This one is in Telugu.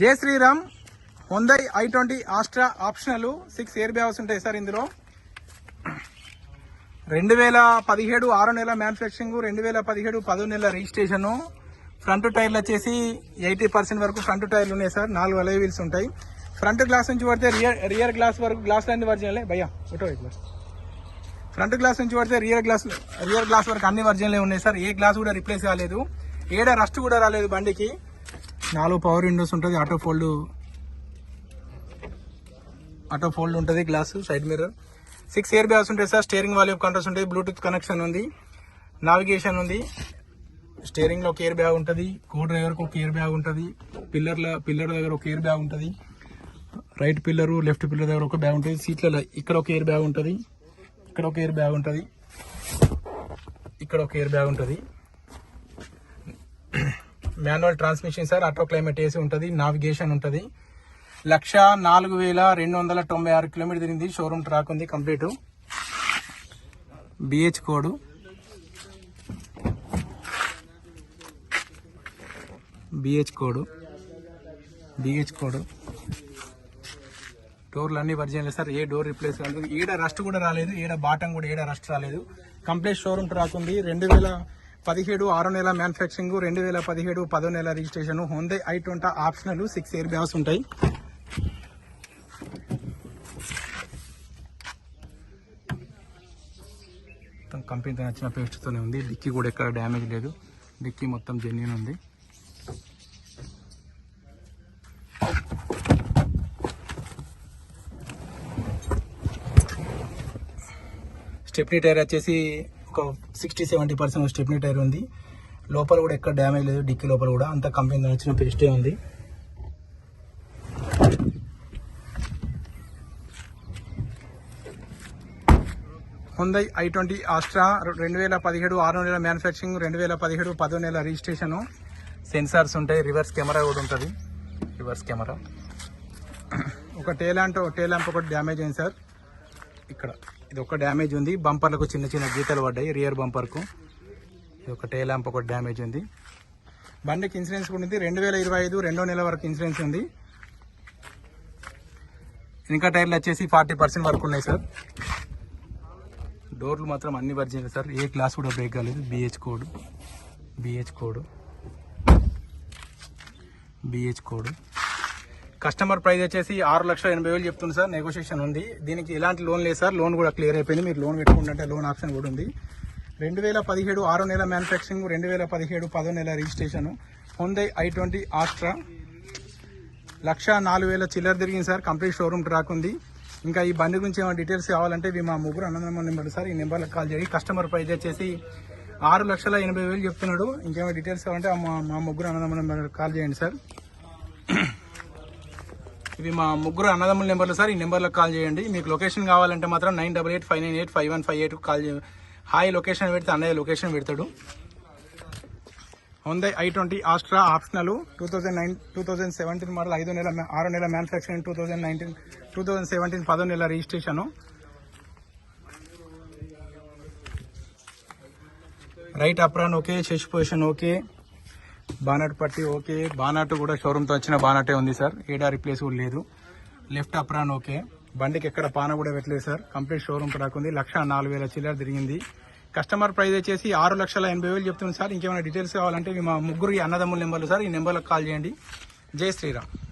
జై Sriram. Hyundai i twenty Asta optional six airbags ఉంటాయి సార్ ఇందులో. రెండు వేల పదిహేడు ఆరో నెల మ్యానుఫ్యాక్చరింగ్ రెండు వేల పదిహేడు పదో నెల రిజిస్ట్రేషను ఫ్రంట్ టైర్లు వచ్చేసి ఎయిటీ పర్సెంట్ వరకు ఫ్రంట్ టైర్లు ఉన్నాయి సార్. నాలుగు అలై వీల్స్ ఉంటాయి. ఫ్రంట్ గ్లాస్ నుంచి పడితే రియర్ రియర్ గ్లాస్ వరకు గ్లాస్ అన్ని వర్జినలే భయ్యా ఫోటో ఇట్లా? ఫ్రంట్ గ్లాస్ నుంచి పడితే రియర్ గ్లాస్ రియర్ గ్లాస్ వరకు అన్ని వర్జన్లే ఉన్నాయి సార్. ఏ గ్లాస్ కూడా రిప్లేస్ కాలేదు. ఏడ రస్ట్ కూడా రాలేదు బండికి. నాలుగు పవర్ విండోస్ ఉంటుంది ఆటో ఫోల్డ్ ఆటో ఫోల్డ్ ఉంటుంది glass side mirror six airbags ఉంటాయి సార్ స్టీరింగ్ వాల్యూమ్ కంట్రోల్స్ ఉంటాయి బ్లూటూత్ కనెక్షన్ ఉంది నావిగేషన్ ఉంది. స్టీరింగ్లో ఒక ఇయర్ బ్యాగ్ ఉంటుంది కో డ్రైవర్కి ఒక ఇయర్ బ్యాగ్ ఉంటుంది పిల్లర్ల పిల్లర్ దగ్గర ఒక ఇయర్ బ్యాగ్ ఉంటుంది రైట్ పిల్లరు లెఫ్ట్ పిల్లర్ దగ్గర ఒక బ్యాగ్ ఉంటుంది సీట్లలో ఇక్కడ ఒక ఇయర్ బ్యాగ్ ఉంటుంది ఇక్కడ ఒక ఎయిర్ బ్యాగ్ ఉంటుంది ఇక్కడ ఒక ఎయిర్ బ్యాగ్ ఉంటుంది. Manual transmission sir. Auto climate AC ఉంటుంది నావిగేషన్ ఉంటుంది. లక్ష నాలుగు వేల రెండు వందల తొంభై ఆరు కిలోమీటర్ తిరిగింది. షోరూమ్ ట్రాక్ ఉంది complete. BH code. BH code. BH code. డోర్లు అన్నీ వర్జినల్ సార్. ఏ డోర్ రిప్లేస్ కాలేదు. ఏడ రస్ట్ కూడా రాలేదు ఏడ బాటం కూడా ఏడ రస్ట్ రాలేదు. కంప్లీట్ షోరూమ్ ట్రాక్ ఉంది. రెండు వేల పదిహేడు ఆరో నెల మ్యానుఫ్యాక్చరింగ్ రెండు వేల పదిహేడు పదో నెల registration Hyundai i twenty optional six airbags ఉంటాయి. మొత్తం కంపెనీతో నచ్చిన పేస్ట్తోనే ఉంది. డిక్కీ కూడా ఎక్కడ డ్యామేజ్ లేదు. డిక్కీ మొత్తం జెన్యున్ ఉంది. స్టెప్నీ టైర్ వచ్చేసి ఒక sixty seventy percent stepney tyre ఉంది. లోపల కూడా ఎక్కడ డ్యామేజ్ లేదు డిక్కీ లోపల కూడా. అంత కంపెనీ వచ్చిన పేస్టే ఉంది. హుందై ఐ ట్వంటీ ఆస్ట్రా రెండు వేల పదిహేడు ఆరో నెలల మ్యానుఫ్యాక్చరింగ్ రెండు వేల పదిహేడు పదో నెల రిజిస్ట్రేషను సెన్సార్స్ ఉంటాయి రివర్స్ కెమెరా కూడా ఉంటుంది. రివర్స్ కెమెరా ఒక టేలాంట్ టేలాంప్ ఒకటి డ్యామేజ్ అయింది సార్ ఇక్కడ. ఇది ఒక డ్యామేజ్ ఉంది. బంపర్లకు చిన్న చిన్న గీతలు పడ్డాయి. రియర్ బంపర్కు. ఇది ఒక టైల్ ల్యాంప్ ఒకటి డ్యామేజ్ ఉంది. బండికి ఇన్సూరెన్స్ కూడా ఉంది. రెండు వేల ఇరవై ఐదు రెండో నెల వరకు ఇన్సూరెన్స్ ఉంది. ఇంకా టైర్లు వచ్చేసి ఫార్టీ పర్సెంట్ వరకు ఉన్నాయి సార్. డోర్లు మాత్రం అన్ని వర్జినల్ సార్. ఏ గ్లాస్ కూడా బ్రేక్ కాలేదు. BH code. BH code. BH code. Customer price వచ్చేసి ఆరు లక్షల ఎనభై వేలు చెప్తుంది సార్. నెగోషియేషన్ ఉంది. దీనికి ఎలాంటి లోన్ లేదు సార్. లోన్ కూడా క్లియర్ అయిపోయింది. మీరు లోన్ పెట్టుకుంటే లోన్ ఆప్షన్ కూడా ఉంది. రెండు వేల పదిహేడు ఆరో నెల మ్యానుఫ్యాక్చరింగ్ రెండు వేల పదిహేడు పదో నెల registration Hyundai I twenty Asta lakh నాలుగు వేల చిల్లర తిరిగింది సార్. కంప్లీట్ షోరూమ్ ట్రాక్ ఉంది. ఇంకా ఈ బండి గురించి ఏమైనా డీటెయిల్స్ కావాలంటే ఇవి మా ముగ్గురు అన్నదమ్మ నెంబర్ సార్. ఈ నెంబర్లకు కాల్ చేయి కస్టమర్ ప్రైస్ వచ్చేసి ఆరు లక్షల ఎనభై వేలు చెప్తున్నాడు. ఇంకేమైనా డీటెయిల్స్ కావాలంటే మా మా ముగ్గురు అన్నదమ్మ నెంబర్ కాల్ చేయండి సార్. ఇవి మా ముగ్గురు అన్నదమ్ముల నెంబర్లు సార్. ఈ నెంబర్లకు కాల్ చేయండి. మీకు లొకేషన్ కావాలంటే మాత్రం nine double eight five nine eight five one five eight call చేయండి హాయ్ లొకేషన్ పెడితే అన్నయ్య లొకేషన్ పెడతాడు. Hyundai i twenty Asta optional two thousand nine two thousand seventeen model ఐదో నెల ఆరో నెల manufacturing two thousand nineteen two thousand seventeen పదో నెల registration. Right apron okay. Chest position okay. Bonnet పట్టి ఓకే. బానట్ కూడా షోరూమ్తో వచ్చిన బానటే ఉంది సార్. ఏడా రిప్లేస్ కూడా లేదు. Left apron okay. బండికి ఎక్కడ పాన కూడా పెట్టలేదు సార్. కంప్లీట్ షోరూమ్ రాకుంది లక్ష నాలుగు వేల చిల్లర తిరిగింది. కస్టమర్ ప్రైస్ వచ్చేసి ఆరు లక్షల ఎనభై వేలు చెప్తుంది సార్. ఇంకేమైనా డీటెయిల్స్ కావాలంటే మా ముగ్గురు అన్నదమ్ముల నెంబర్లు సార్. ఈ నెంబర్లకు కాల్ చేయండి. జై శ్రీరామ్.